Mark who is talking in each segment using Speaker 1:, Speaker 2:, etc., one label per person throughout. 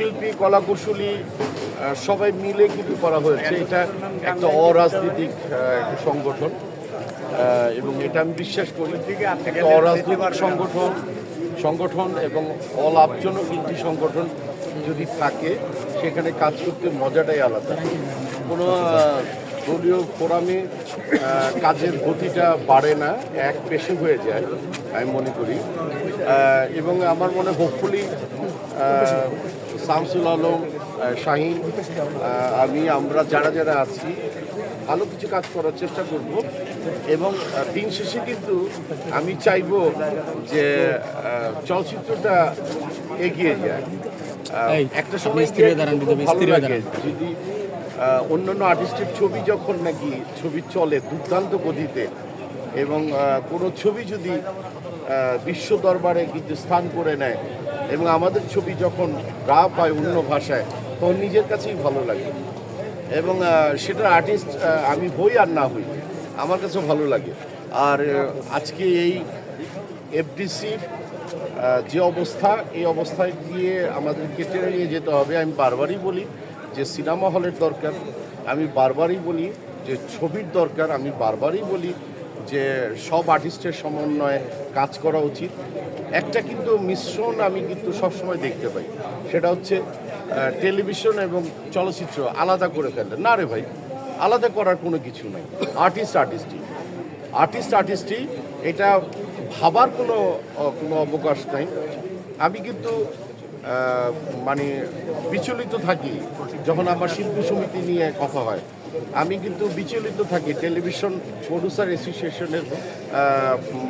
Speaker 1: শিল্পী কলাকুশলী আহ, সবাই মিলে কিন্তু করা হয়েছে। এটা একটা অরাজনৈতিক একটা সংগঠন এবং এটা আমি বিশ্বাস করি। অরাজনৈতিক সংগঠন সংগঠন এবং অলাভজনক একটি সংগঠন যদি থাকে সেখানে কাজ করতে মজাটাই আলাদা। কোনো দলীয় ফোরামে কাজের গতিটা বাড়ে না এক পেশে হয়ে যায় আমি মনে করি। এবং আমার মনে হোপফুলি শামসুল আলম শাহিন আমি আমরা যারা যারা আছি ভালো কিছু কাজ করার চেষ্টা করব এবং দিন শেষে কিন্তু আমি চাইব যে চলচ্চিত্রটা এগিয়ে যায়। একটা সময় যদি অন্যান্য আর্টিস্টের ছবি যখন নাকি ছবি চলে দুর্দান্ত গতিতে এবং কোনো ছবি যদি বিশ্ব দরবারে কিন্তু স্থান করে নেয়। এবং আমাদের ছবি যখন গা পায় অন্য ভাষায়, তখন নিজের কাছেই ভালো লাগে। এবং সেটা আর্টিস্ট আমি হই আর না হই, আমার কাছে ভালো লাগে। আর আজকে এই এফডিসির যে অবস্থা, এই অবস্থায় গিয়ে আমাদেরকে টেনে নিয়ে যেতে হবে, আমি বারবারই বলি যে সিনেমা হলের দরকার। আমি বারবারই বলি যে ছবির দরকার, আমি বারবারই বলি যে সব আর্টিস্টের সমন্বয়ে কাজ করা উচিত। একটা কিন্তু মিশ্রণ আমি কিন্তু সবসময় দেখতে পাই। সেটা হচ্ছে টেলিভিশন এবং চলচ্চিত্র আলাদা করে ফেললে। না রে ভাই, আলাদা করার কোনো কিছু নাই। আর্টিস্ট আর্টিস্টই আর্টিস্ট আর্টিস্টই এটা ভাবার কোনো কোনো অবকাশ নাই। আমি কিন্তু মানে বিচলিত থাকি যখন আমার শিল্পী সমিতি নিয়ে কথা হয়। আমি কিন্তু বিচলিত থাকি, টেলিভিশন প্রডিউসার অ্যাসোসিয়েশনের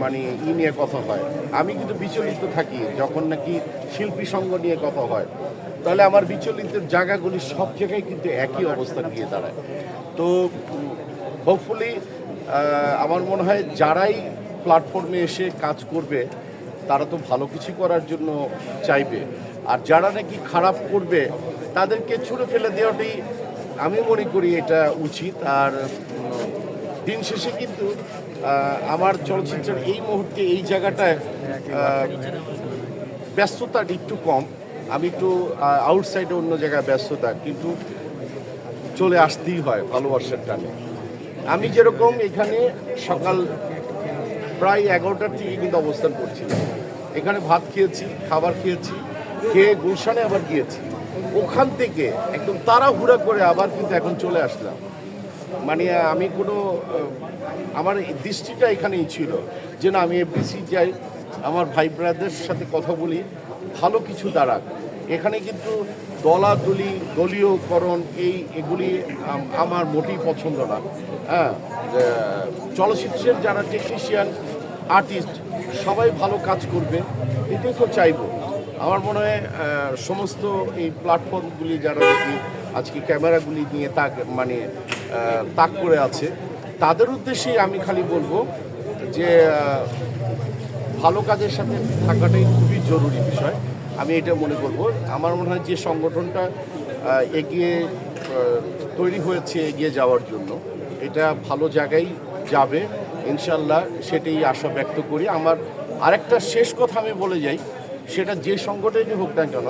Speaker 1: মানে ই নিয়ে কথা হয়। আমি কিন্তু বিচলিত থাকি যখন নাকি শিল্পী সংঘ নিয়ে কথা হয়। তাহলে আমার বিচলিত জায়গাগুলি সব জায়গায় কিন্তু একই অবস্থা গিয়ে দাঁড়ায়। তো হোপফুলি আমার মনে হয় যারাই প্ল্যাটফর্মে এসে কাজ করবে, তারা তো ভালো কিছু করার জন্য চাইবে। আর যারা নাকি খারাপ করবে, তাদেরকে ছুড়ে ফেলে দেওয়াটাই আমি মনে করি এটা উচিত আর দিন শেষে কিন্তু আমার চলচ্চিত্রের এই মুহূর্তে এই জায়গাটায় আহ, ব্যস্ততা একটু কম। আমি একটু আউটসাইডে অন্য জায়গায় ব্যস্ততা কিন্তু চলে আসতেই হয় ভালোবাসার টানে। আমি যেরকম এখানে সকাল প্রায় এগারোটার থেকে কিন্তু অবস্থান করছি। এখানে ভাত খেয়েছি খাবার খেয়েছি খেয়ে গুলশানে আবার গিয়েছি। ওখান থেকে একদম তাড়াহুড়া করে আবার কিন্তু এখন চলে আসলাম। মানে আমি কোনো, আমার দৃষ্টিটা এখানেই ছিল যে না, আমি এফডিসি যাই, আমার ভাই ব্রাদের সাথে কথা বলি, ভালো কিছু দাঁড়াক। এখানে কিন্তু দলাদলি, দলীয়করণ, এই এগুলি আমার মোটেই পছন্দ না। হ্যাঁ চলচ্চিত্রের যারা টেকনিশিয়ান আর্টিস্ট সবাই ভালো কাজ করবে, এটাই তো চাইব। আমার মনে হয় সমস্ত এই প্ল্যাটফর্মগুলি যারা নাকি আজকে ক্যামেরাগুলি নিয়ে তাক মানে তাক করে আছে, তাদের উদ্দেশ্যেই আমি খালি বলব যে ভালো কাজের সাথে থাকাটাই খুবই জরুরি বিষয়। আমি এটা মনে করব। আমার মনে হয় যে সংগঠনটা এগিয়ে তৈরি হয়েছে এগিয়ে যাওয়ার জন্য। এটা ভালো জায়গায় যাবে, ইনশাল্লাহ সেটাই আশা ব্যক্ত করি। আমার আরেকটা শেষ কথা আমি বলে যাই। সেটা যে সংগঠনই হোক না কেন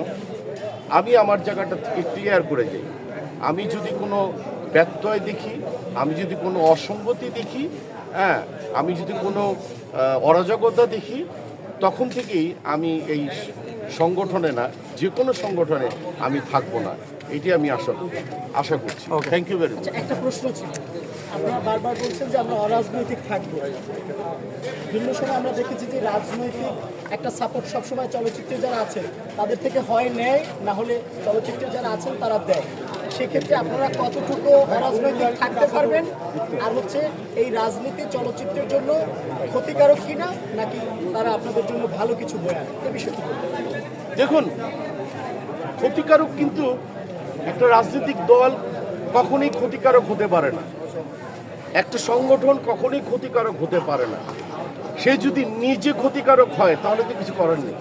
Speaker 1: আমি আমার জায়গাটা থেকে ক্লিয়ার করে যাই আমি যদি কোনো ব্যত্যয় দেখি আমি যদি কোনো অসঙ্গতি দেখি হ্যাঁ আমি যদি কোনো অরাজকতা দেখি তখন থেকেই আমি এই সংগঠনে না যে কোনো সংগঠনে আমি থাকব না। এটি আমি আশা করি আশা করছি। থ্যাংক ইউ ভেরি মাচ
Speaker 2: একটা প্রশ্ন ছিল। আপনারা বারবার বলছেন যে আমরা অরাজনৈতিক থাকব। ভিন্ন সময় আমরা দেখেছি যে রাজনৈতিক একটা সাপোর্ট সবসময় চলচ্চিত্রে যারা আছেন, তাদের থেকে হয় নেয় না হলে চলচ্চিত্রে যারা আছেন তারা দেয়। সেক্ষেত্রে আপনারা কতটুকু অরাজনৈতিক থাকতে পারবেন? আর হচ্ছে এই রাজনীতি চলচ্চিত্রের জন্য ক্ষতিকারক কিনা, নাকি তারা আপনাদের জন্য ভালো কিছু বয়ে আনে? এ বিষয়টি
Speaker 1: দেখুন, ক্ষতিকারক কিন্তু একটা রাজনৈতিক দল কখনোই ক্ষতিকারক হতে পারে না। একটা সংগঠন কখনোই ক্ষতিকারক হতে পারে না। সে যদি নিজে ক্ষতিকারক হয়, তাহলে তো কিছু করার নেই।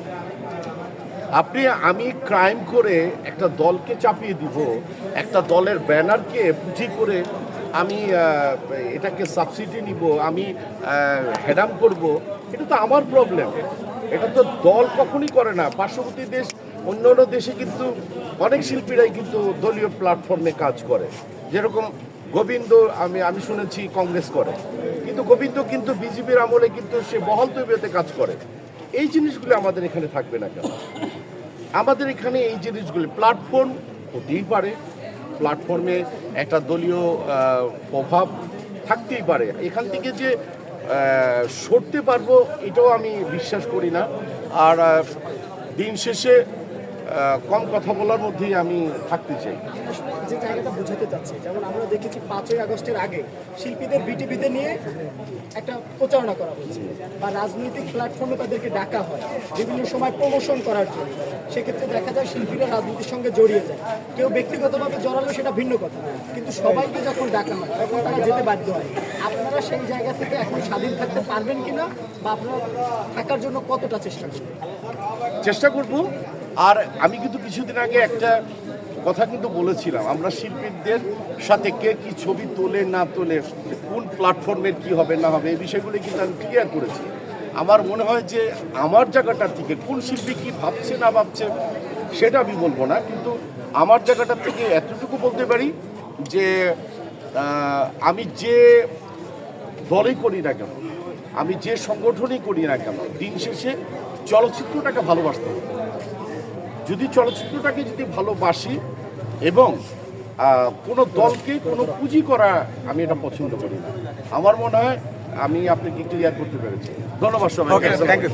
Speaker 1: আপনি, আমি ক্রাইম করে একটা দলকে চাপিয়ে দিব, একটা দলের ব্যানারকে পুঁজি করে আমি এটাকে সাবসিডি নিব, আমি হেডাম করব, এটা তো আমার প্রবলেম এটা তো দল কখনই করে না। পার্শ্ববর্তী দেশ অন্য অন্য দেশে কিন্তু অনেক শিল্পীরাই কিন্তু দলীয় প্ল্যাটফর্মে কাজ করে। যেরকম গোবিন্দ, আমি আমি শুনেছি কংগ্রেস করে। কিন্তু গোবিন্দ কিন্তু বিজেপির আমলে কিন্তু সে বহল তৈরিতে কাজ করে। এই জিনিসগুলো আমাদের এখানে থাকবে না কেন? আমাদের এখানে এই জিনিসগুলি প্ল্যাটফর্ম হতেই পারে। প্ল্যাটফর্মে একটা দলীয় প্রভাব থাকতেই পারে। এখান থেকে যে সরতে পারব, এটাও আমি বিশ্বাস করি না। আর দিন শেষে কম কথা বলার মধ্যেই আমি থাকতে চাই।
Speaker 2: যে জায়গাটা বোঝাতে চাচ্ছি, যেমন আমরা দেখেছি পাঁচই আগস্টের আগে শিল্পীদের বিটিভিতে নিয়ে একটা প্রচারণা করা হয়েছে, বা রাজনৈতিক প্ল্যাটফর্মে তাদেরকে ডাকা হয়, বিভিন্ন সময় প্রমোশন করার জন্য। সেক্ষেত্রে দেখা যায় শিল্পীরা রাজনীতির সঙ্গে জড়িয়ে যায়। কেউ ব্যক্তিগতভাবে জড়ালো সেটা ভিন্ন কথা। কিন্তু সবাইকে যখন ডাকা হয়, তখন তারা যেতে বাধ্য হয়, আপনারা সেই জায়গা থেকে এখন স্বাধীন থাকতে পারবেন কিনা, বা আপনারা থাকার জন্য কতটা চেষ্টা করবেন?
Speaker 1: চেষ্টা করব। আর আমি কিন্তু কিছুদিন আগে একটা কথা কিন্তু বলেছিলাম, আমরা শিল্পীদের সাথে কে কি ছবি তোলে না তোলে, কোন প্ল্যাটফর্মের কি হবে না হবে, এই বিষয়গুলি কিন্তু আমি ক্লিয়ার করেছি। আমার মনে হয় যে আমার জায়গাটার থেকে কোন শিল্পী কি ভাবছে না ভাবছে, সেটা আমি বলব না, কিন্তু আমার জায়গাটার থেকে এতটুকু বলতে পারি যে আমি যে দলই করি না কেন, আমি যে সংগঠনই করি না কেন, দিন শেষে চলচ্চিত্রটাকে ভালোবাসতে হবে। যদি চলচ্চিত্রটাকে যদি ভালোবাসি এবং কোনো দলকে কোনো পুঁজি করা আমি এটা পছন্দ করি না। আমার মনে হয় আমি আপনাকে ক্লিয়ার করতে পেরেছি। ধন্যবাদ সবাই
Speaker 3: থ্যাংক ইউ